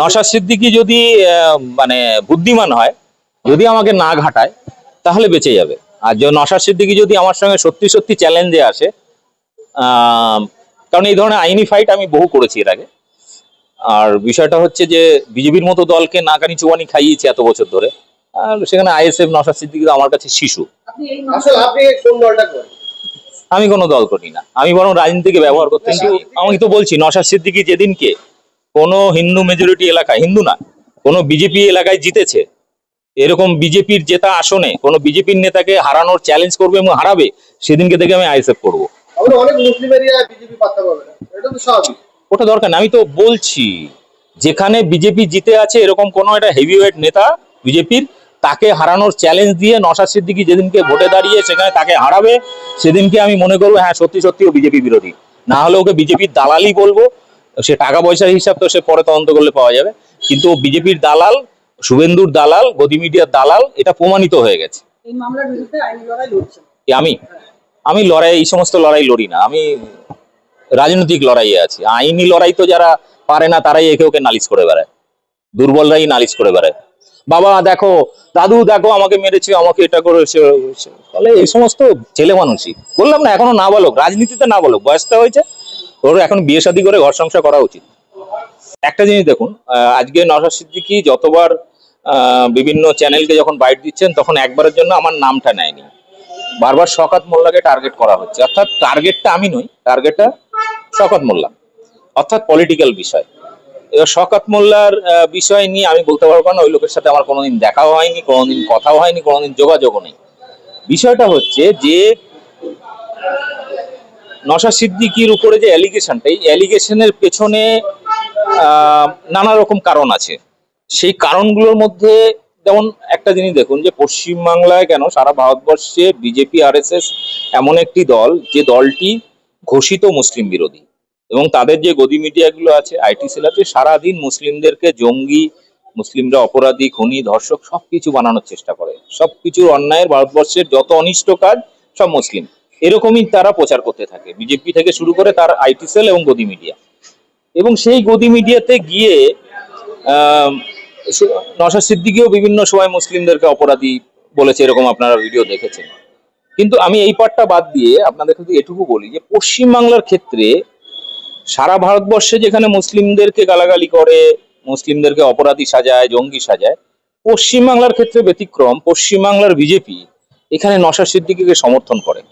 নশাদ সিদ্দিকি যদি আহ, মানে বুদ্ধিমান হয় যদি আমাকে না ঘাটায় তাহলে বেঁচে যাবে। আর যে নশাদ সিদ্দিকি যদি আমার সঙ্গে সত্যি সত্যি চ্যালেঞ্জে আসে আহ, কারণ এই ধরনের আইনি ফাইট আমি বহু করেছি এর আগে। আর বিষয়টা হচ্ছে যে বিজেপির মতো দলকে নাকানি চুবানি খাইয়েছে এত বছর ধরে। আর সেখানে আইএসএফ নশাদ সিদ্দিকি তো আমার কাছে শিশু। আসলে কোন আমি কোনো দল করি না। আমি বরং রাজনীতিকে ব্যবহার করতে আমি তো বলছি নশাদ সিদ্দিকি যেদিনকে কোনো হিন্দু মেজরিটি এলাকায় হিন্দু না কোনো বিজেপি এলাকায় জিতেছে। এরকম বিজেপির জেতা আসনে কোনো বিজেপির নেতাকে হারানোর চ্যালেঞ্জ করবে এবং হারাবে সেদিনকে থেকে আমি আইএসএফ করব। ওটা দরকার না আমি তো বলছি যেখানে বিজেপি জিতে আছে এরকম কোনো একটা হেভিওয়েট নেতা বিজেপির তাকে হারানোর চ্যালেঞ্জ দিয়ে নশাদ সিদ্দিকি যেদিনকে ভোটে দাঁড়িয়ে সেখানে তাকে হারাবে সেদিনকে আমি মনে করব হ্যাঁ সত্যি সত্যি ও বিজেপি বিরোধী। না হলে ওকে বিজেপির দালালই বলব সে টাকা পয়সার হিসাব তো সে পরে তদন্ত করলে পাওয়া যাবে। কিন্তু বিজেপির দালাল শুভেন্দুর দালাল গদি মিডিয়ার দালাল এটা প্রমাণিত হয়ে গেছে। আমি আমি লড়াই এই সমস্ত লড়াই লড়ি না। আমি রাজনৈতিক লড়াইয়ে আছি। আইনি লড়াই তো যারা পারে না তারাই একে ওকে নালিশ করে বেড়ায়। দুর্বলরাই নালিশ করে বেড়ায়। বাবা দেখো দাদু দেখো আমাকে মেরেছে আমাকে এটা করেছে ফলে এই সমস্ত ছেলে মানুষই। বললাম না এখনও না বলো রাজনীতিতে না বলো বয়সটা হয়েছে ওর এখন বিয়ে শাদী করে ঘর সংসার করা উচিত। একটা জিনিস দেখুন আজকে নশা সিদ্দিকি যতবার বিভিন্ন চ্যানেলকে যখন বাইট দিচ্ছেন, তখন একবারের জন্য আমার নামটা নেয়নি। বারবার শকাত মোল্লাকে টার্গেট করা হচ্ছে। অর্থাৎ টার্গেটটা আমি নই টার্গেটটা শকাত মোল্লা। অর্থাৎ পলিটিক্যাল বিষয়। এবার শকাত মোল্লার বিষয় নিয়ে আমি বলতে পারব না ওই লোকের সাথে আমার কোনোদিন দেখাও হয়নি, কোনোদিন কথাও হয়নি, কোনোদিন যোগাযোগও নেই। বিষয়টা হচ্ছে যে নশা সিদ্দিকির উপরে যে অ্যালিগেশনটা এই অ্যালিগেশনের পেছনে নানা রকম কারণ আছে। সেই কারণগুলোর মধ্যে যেমন একটা জিনিস দেখুন যে, পশ্চিমবাংলায় কেন সারা ভারতবর্ষে বিজেপি আরএসএস এমন একটি দল, যে দলটি ঘোষিত মুসলিম বিরোধী এবং তাদের যে গদি মিডিয়াগুলো আছে আইটি সেল আছে, সারাদিন মুসলিমদেরকে জঙ্গি, মুসলিমরা অপরাধী, খুনি, ধর্ষক সবকিছু বানানোর চেষ্টা করে। সবকিছুর অন্যায়ের ভারতবর্ষের যত অনিষ্ট কাজ, সব মুসলিম। এরকমই তারা প্রচার করতে থাকে। বিজেপি থেকে শুরু করে তার আইটি সেল এবং গদি মিডিয়া। এবং সেই গদি মিডিয়াতে গিয়ে নওশাদ সিদ্দিকিও বিভিন্ন সময় মুসলিমদেরকে অপরাধী বলেছে, এরকম আপনারা ভিডিও দেখেছেন। কিন্তু আমি এই পার্টটা বাদ দিয়ে আপনাদের শুধু এটুকু বলি যে, পশ্চিমবাংলার ক্ষেত্রে সারা ভারতবর্ষে যেখানে মুসলিমদেরকে গালাগালি করে, মুসলিমদেরকে অপরাধী সাজায়, জঙ্গি সাজায়, পশ্চিমবাংলার ক্ষেত্রে ব্যতিক্রম, পশ্চিমবাংলার বিজেপি এখানে নশাদ সিদ্দিকিকে সমর্থন করে।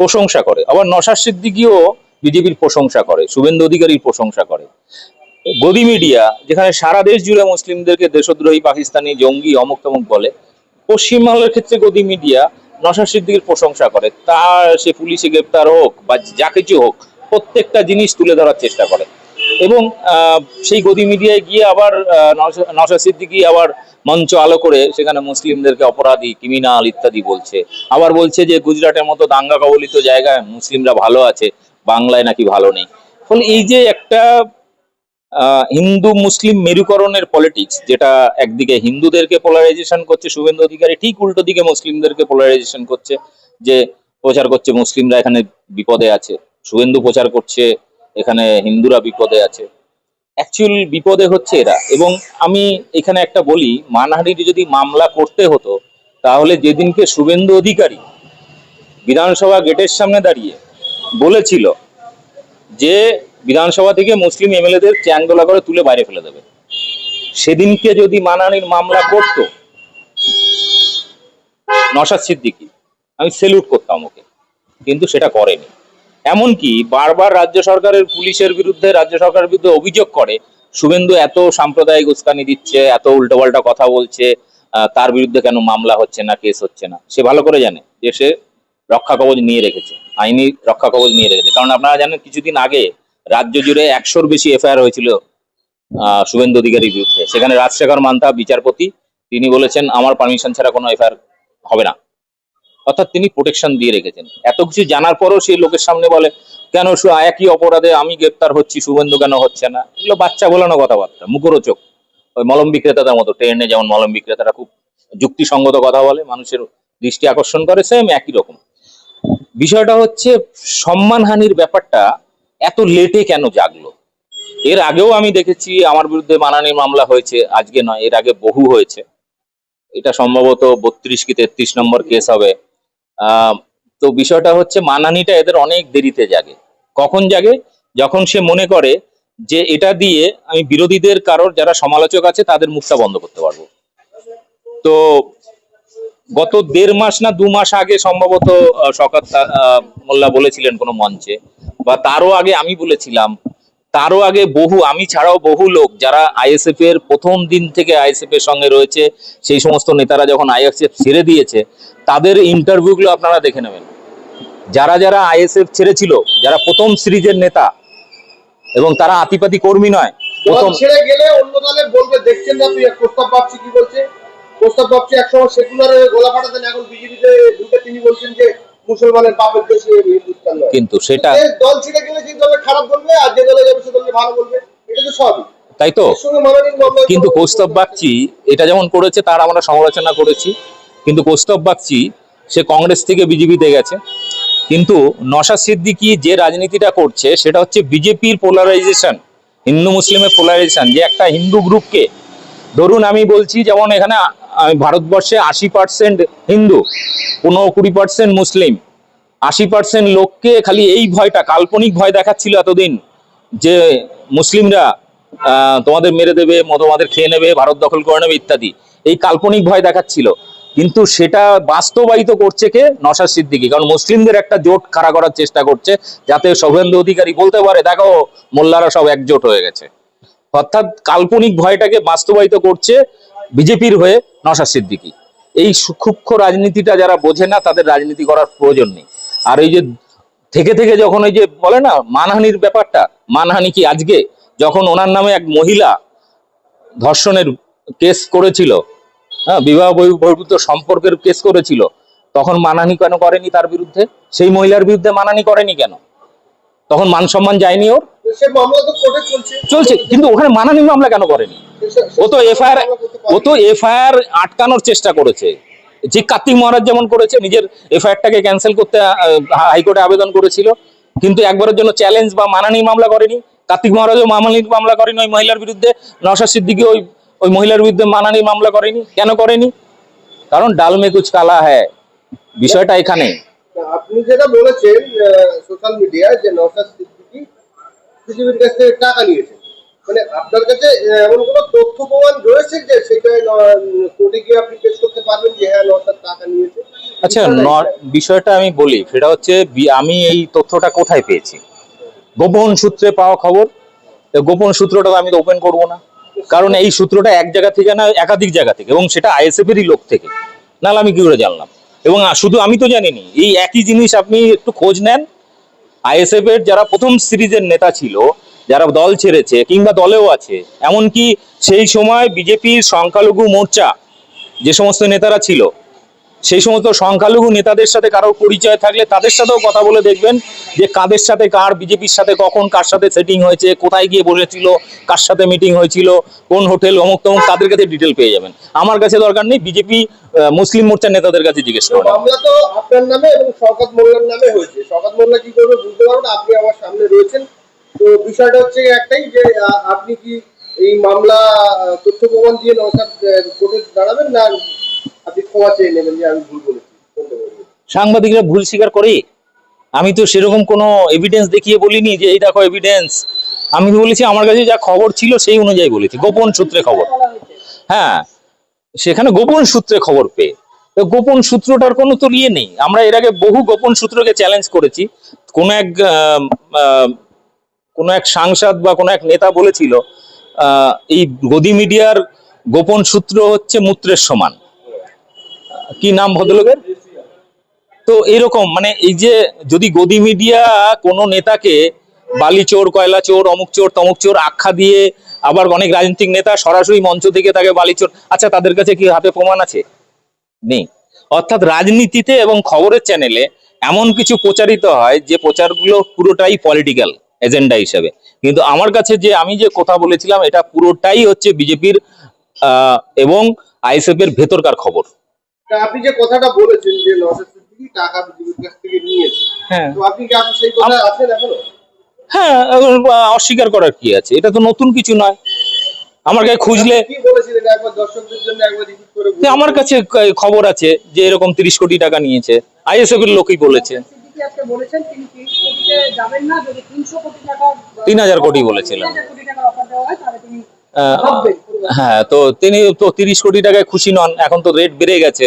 প্রশংসা করে। আবার নসার সিদ্দিকিও বিজেপির প্রশংসা করে, শুভেন্দু অধিকারীর প্রশংসা করে। গদি মিডিয়া, যেখানে সারা দেশ জুড়ে মুসলিমদেরকে দেশদ্রোহী, পাকিস্তানি জঙ্গি, অমুক তমুক বলে, পশ্চিমবাংলার ক্ষেত্রে গদি মিডিয়া নসার সিদ্দিকির প্রশংসা করে। তার সে পুলিশে গ্রেপ্তার হোক বা যা কিছু হোক, প্রত্যেকটা জিনিস তুলে ধরার চেষ্টা করে। এবং সেই গদি মিডিয়ায় গিয়ে আবার নওশাদ সিদ্দিকি আবার মঞ্চ আলো করে সেখানে মুসলিমদেরকে অপরাধী ক্রিমিনাল ইত্যাদি বলছে। আবার বলছে যে গুজরাটের মতো দাঙ্গা কবলিত জায়গায় মুসলিমরা ভালো আছে, বাংলায় নাকি ভালো নেই। ফলে এই যে একটা হিন্দু মুসলিম মেরুকরণের পলিটিক্স যেটা একদিকে হিন্দুদেরকে পোলারাইজেশন করছে, শুভেন্দু অধিকারী ঠিক উল্টো দিকে মুসলিমদেরকে পোলারাইজেশন করছে, যে প্রচার করছে মুসলিমরা এখানে বিপদে আছে। শুভেন্দু প্রচার করছে এখানে হিন্দুরা বিপদে আছে। অ্যাকচুয়াল বিপদে হচ্ছে এরা। এবং আমি এখানে একটা বলি মানহানির যদি মামলা করতে হতো, তাহলে যেদিনকে শুভেন্দু অধিকারী বিধানসভা গেটের সামনে দাঁড়িয়ে বলেছিল যে বিধানসভা থেকে মুসলিম এমএলএদের চ্যাংদোলা করে তুলে বাইরে ফেলে দেবে। সেদিনকে যদি মানহানির মামলা করতো নশাদ সিদ্দিকি, আমি সেলুট করতাম ওকে, কিন্তু সেটা করেনি। এমনকি বারবার রাজ্য সরকারের পুলিশের বিরুদ্ধে, রাজ্য সরকারের বিরুদ্ধে অভিযোগ করে। শুভেন্দু এত সাম্প্রদায়িক উস্কানি দিচ্ছে, এত উল্টোপাল্টা কথা বলছে তার বিরুদ্ধে কেন মামলা হচ্ছে না, কেস হচ্ছে না? সে ভালো করে জানে যে সে রক্ষা কবচ নিয়ে রেখেছে, আইনি রক্ষা কবচ নিয়ে রেখেছে। কারণ আপনারা জানেন, কিছুদিন আগে রাজ্য জুড়ে একশোর বেশি এফআইআর হয়েছিল শুভেন্দু অধিকারীর বিরুদ্ধে। সেখানে রাজশেখর মান্তা, বিচারপতি, তিনি বলেছেন, আমার পারমিশন ছাড়া কোনো এফআইআর হবে না। অর্থাৎ তিনি প্রোটেকশন দিয়ে রেখেছেন। এত কিছু জানার পরও সেই লোকের সামনে বলে, কেন একই অপরাধে আমি গ্রেপ্তার হচ্ছি, শুভেন্দু কেন হচ্ছে না? এগুলো বাচ্চা বলানো কথাবার্তা, মুখরোচক। ওই মলম বিক্রেতাদের মতো, ট্রেনে যেমন মলম বিক্রেতারা খুব যুক্তিসঙ্গত কথা বলে, মানুষের দৃষ্টি আকর্ষণ করে সেম একই রকম। বিষয়টা হচ্ছে, সম্মানহানির ব্যাপারটা এত লেটে কেন জাগলো? এর আগেও আমি দেখেছি, আমার বিরুদ্ধে মানানি মামলা হয়েছে, আজকে নয়, এর আগে বহু হয়েছে। এটা সম্ভবত বত্রিশ কি তেত্রিশ নম্বর কেস হবে। তো বিষয়টা হচ্ছে মানানিটা এদের অনেক দেরিতে জাগে। কখন জাগে? যখন সে মনে করে যে এটা দিয়ে আমি বিরোধীদের কারোর যারা সমালোচক আছে তাদের মুখটা বন্ধ করতে পারব। তো গত দেড় মাস না দু মাস আগে সম্ভবত আহ, শওকত মোল্লা বলেছিলেন কোনো মঞ্চে বা তারও আগে আমি বলেছিলাম তারও আগে বহু আমি ছাড়াও বহু লোক যারা আইএসএফ এর প্রথম দিন থেকে আইএসএফ এর সঙ্গে রয়েছে সেই সমস্ত নেতারা যখন আইএসএফ ছেড়ে দিয়েছে তাদের ইন্টারভিউগুলো আপনারা দেখে নেবেন। যারা যারা আইএসএফ ছেড়েছিল যারা প্রথম সিরিজের নেতা এবং তারা আতিপাতি কর্মী নয় প্রথম ছেড়ে গেলে অন্য দলে বলবে দেখছেন না তুই প্রস্তাব বাপছি কি বলছে? প্রস্তাব বাপছি একসময় সেকুলারে গোলা ফাটাতেন এখন বিজেপিতে ঢুকে তিনি বলছেন যে মুসলমানের পাপের দেশে কিন্তু সেটা দল ছেড়ে গেলে সেই দলে খারাপ বলবে আর যে দলে যাবে সে দলে ভালো বলবে। এটা তো সবই তাই তো? কিন্তু কৌস্তব বাগচি এটা যেমন করেছে তার আমরা সমালোচনা করেছি। কিন্তু কৌস্তব বাগচি সে কংগ্রেস থেকে বিজেপিতে গেছে। কিন্তু নশা সিদ্দিকি যে রাজনীতিটা করছে সেটা হচ্ছে বিজেপির পোলারাইজেশন হিন্দু মুসলিমের পোলারাইজেশন যে একটা হিন্দু গ্রুপকে ধরুন আমি বলছি যেমন এখানে ভারতবর্ষে আশি পার্সেন্ট হিন্দু, পনেরো কুড়ি পার্সেন্ট মুসলিম। আশি পার্সেন্ট লোককে খালি এই ভয়টা, কাল্পনিক ভয় দেখাচ্ছিল এতদিন যে মুসলিমরা তোমাদের মেরে দেবে তোমাদের খেয়ে নেবে, ভারত দখল করে নেবে ইত্যাদি। এই কাল্পনিক ভয় দেখাচ্ছিল। কিন্তু সেটা বাস্তবায়িত করছে কে? নশা সিদ্দিকি। কারণ মুসলিমদের একটা জোট খাড়া করার চেষ্টা করছে, যাতে শুভেন্দু অধিকারী বলতে পারে, দেখো, মোল্লারা সব একজোট হয়ে গেছে। অর্থাৎ কাল্পনিক ভয়টাকে বাস্তবায়িত করছে বিজেপির হয়ে নশা সিদ্দিকি। এই সূক্ষ্ম রাজনীতিটা যারা বোঝে না, তাদের রাজনীতি করার প্রয়োজন নেই। আর এই যে থেকে থেকে যখন ওই যে বলে না, মানহানির ব্যাপারটা, মানহানি কি আজকে? যখন ওনার নামে এক মহিলা ধর্ষণের কেস করেছিল হ্যাঁ বিবাহ বহি- বহির্ভূত সম্পর্কের কেস করেছিল, তখন মানহানি কেন করেনি তার বিরুদ্ধে? সেই মহিলার বিরুদ্ধে মানহানি করেনি কেন? তখন মান সম্মান যায়নি ওর। চলছে। কিন্তু ওখানে মানহানি মামলা কেন করেনি? ও তো এফআইআর ও তো এফআইআর আটকানোর চেষ্টা করেছে। যে কার্তিক মহারাজ যেমন করেছে নিজের এফআইআরটাকে ক্যান্সেল করতে হাইকোর্টে আবেদন করেছিল। কিন্তু একবারের জন্য চ্যালেঞ্জ বা মানানি মামলা করেনি। কার্তিক মহারাজও মামানি মামলা করেনি ওই মহিলার বিরুদ্ধে। নশা সিদ্দিকি ওই ওই মহিলার বিরুদ্ধে মানানি মামলা করেনি। কেন করেনি? কারণ ডাল মে কুচ কালা হ্যাঁ বিষয়টা এখানে। আপনি যেটা বলেছেন সোশ্যাল মিডিয়ায় যে নওশাদ সিদ্দিকী পৃথিবীর কাছ থেকে টাকা নিয়েছে মানে আপনার কাছে এমন কোনো তথ্য প্রমাণ রয়েছে যে সেটা কোর্টে গিয়ে আপনি পেশ করতে পারবেন যে হ্যাঁ নওশাদ টাকা নিয়েছে? আচ্ছা বিষয়টা ন- বিষয়টা আমি বলি সেটা হচ্ছে আমি এই তথ্যটা কোথায় পেয়েছি? গোপন সূত্রে পাওয়া খবর তো গোপন সূত্রটা তো আমি তো ওপেন করব না। কারণ এই সূত্রটা এক জায়গা থেকে না একাধিক জায়গা থেকে এবং সেটা আইএসএফ এরই লোক থেকে। নাহলে আমি কি করে জানলাম? এবং শুধু আমি তো জানিনি, এই একই জিনিস আপনি একটু খোঁজ নেন। আইএসএফ এর যারা প্রথম সিরিজের নেতা ছিল, যারা দল ছেড়েছে কিংবা দলেও আছে, এমনকি সেই সময় বিজেপির সংখ্যালঘু মোর্চা যে সমস্ত নেতারা ছিল সেই সমস্ত সংখ্যালঘু নেতাদের সাথে কারোর পরিচয় থাকলে তাদের সাথেও কথা বলে দেখবেন যে কাদের সাথে কার, বিজেপির সাথে কখন কার সাথে সেটিং হয়েছে, কোথায় গিয়ে বসেছিল, কার সাথে মিটিং হয়েছিল, কোন হোটেল অমুক তমুক, তাদের কাছে ডিটেল পেয়ে যাবেন। আমার কাছে দরকার নেই, বিজেপি মুসলিম মোর্চার নেতাদের কাছে জিজ্ঞেস তো আপনার নামে এবং শওকত মোল্লার নামে হয়েছে। শওকত মোল্লা বুঝতে পারব না, আপনি আমার সামনে রয়েছেন। তো বিষয়টা হচ্ছে একটাই যে আপনি কি এই মামলা তথ্য প্রমাণ দিয়ে দাঁড়াবেন না? সাংবাদিকরা ভুল স্বীকার করে? আমি তো সেরকম কোনো এভিডেন্স দেখিয়ে বলিনি যে এই দেখো এভিডেন্স আমি বলেছি, আমার কাছে যা খবর ছিল সেই অনুযায়ী বলেছি। গোপন সূত্রে খবর। হ্যাঁ সেখানে গোপন সূত্রে খবর পেয়ে। গোপন সূত্রটার কোনো তো ইয়ে নেই। আমরা এর আগে বহু গোপন সূত্রকে চ্যালেঞ্জ করেছি। কোন এক কোন এক সাংসদ বা কোন এক নেতা বলেছিল এই গদি মিডিয়ার গোপন সূত্র হচ্ছে মূত্রের সমান। কি নাম ভদ্রলোকের? তো এরকম মানে এই যে যদি গদি মিডিয়া কোনো নেতাকে বালি চোর, কয়লা চোর, অমুক চোর, তমুক চোর আখ্যা দিয়ে আবার অনেক রাজনৈতিক নেতা সরাসরি মঞ্চ থেকে তাকে বালি চোর আচ্ছা তাদের কাছে কি হাতে প্রমাণ আছে? নেই। অর্থাৎ রাজনীতিতে এবং খবরের চ্যানেলে এমন কিছু প্রচারিত হয় যে প্রচারগুলো পুরোটাই পলিটিক্যাল এজেন্ডা হিসেবে। কিন্তু আমার কাছে যে আমি যে কথা বলেছিলাম, এটা পুরোটাই হচ্ছে বিজেপির এবং আইএসএফ এর ভেতরকার খবর। আপনি যে কথাটা বলেছেন যে নওশাদ সিদ্দিকী টাকা বিজেপির কাছ থেকে নিয়েছে হ্যাঁ। তো আপনি কি আপনি সেই কথা আছেন এখনও? হ্যাঁ অস্বীকার করার কি আছে? এটা তো নতুন কিছু নয়। আমার কাছে খুঁজলে আমার কাছে খবর আছে যে এরকম তিরিশ কোটি টাকা নিয়েছে। আইএসএফ এর লোকই বলেছে। তিনি হাজার কোটি বলেছিলেন। হ্যাঁ তো তিনি তো তিরিশ কোটি টাকায় খুশি নন এখন তো রেট বেড়ে গেছে।